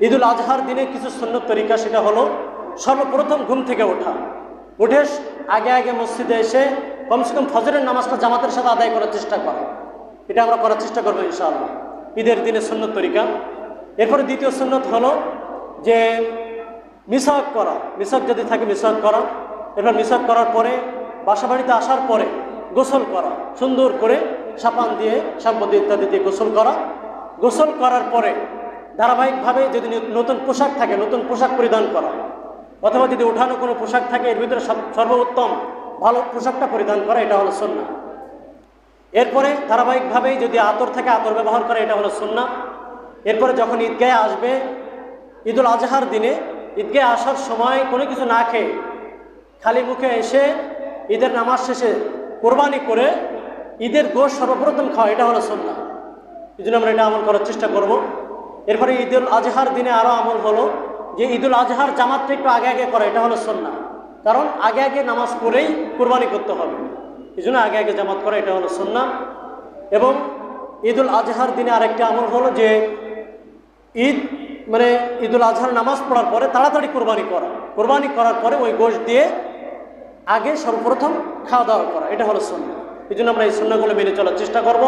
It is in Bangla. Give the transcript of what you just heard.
ঈদুল আজহার দিনে কিছু সুন্নত তরিকা সেটা হলো, সর্বপ্রথম ঘুম থেকে ওঠা। উঠে আগে আগে মসজিদে এসে কমসে কম ফজরের নামাজটা জামাতের সাথে আদায় করার চেষ্টা করা। এটা আমরা করার চেষ্টা করব ইনশাআল্লাহ। ঈদের দিনে সুন্নত তরিকা। এরপরে দ্বিতীয় সুন্নত হলো যে মিসাক করা। মিসাক যদি থাকে মিসাক করা। এরপর মিসাক করার পরে বাসা বাড়িতে আসার পরে গোসল করা। সুন্দর করে সাপান দিয়ে সম্পদ ইত্যাদি দিয়ে গোসল করা। গোসল করার পরে ধারাবাহিকভাবে যদি নতুন পোশাক থাকে, নতুন পোশাক পরিধান করা, অথবা যদি উঠানো কোনো পোশাক থাকে, এর ভিতরে সর্বোত্তম ভালো পোশাকটা পরিধান করা, এটা হলো সন্না এরপরে ধারাবাহিকভাবেই যদি আতর থাকে, আতর ব্যবহার করা, এটা হলো সুন্না এরপরে যখন ঈদগাহে আসবে, ঈদুল আজহার দিনে ঈদগাহে আসার সময় কোনো কিছু না খেয়ে খালি মুখে এসে ঈদের নামাজ শেষে কোরবানি করে ঈদের গোশ সর্বপ্রথম খাওয়া, এটা হলো সুন্না এই জন্য আমরা এটা আমল করার চেষ্টা করব। এরপরে ঈদুল আজহার দিনে আরও আমল হলো যে ঈদুল আজহার জামাতটা একটু আগে আগে করা, এটা হলো সন্না কারণ আগে আগে নামাজ পড়েই কোরবানি করতে হবে। এই জন্য আগে আগে জামাত করা, এটা হলো সন্না এবং ঈদুল আজহার দিনে আরেকটা আমল হলো যে ঈদ মানে ঈদুল আজহার নামাজ পড়ার পরে তাড়াতাড়ি কোরবানি করা। কোরবানি করার পরে ওই গোশ দিয়ে আগে সর্বপ্রথম খাওয়া দাওয়া করা, এটা হলো সন্না এই জন্য আমরা এই সন্ন্যাগুলো মেনে চলার চেষ্টা করব।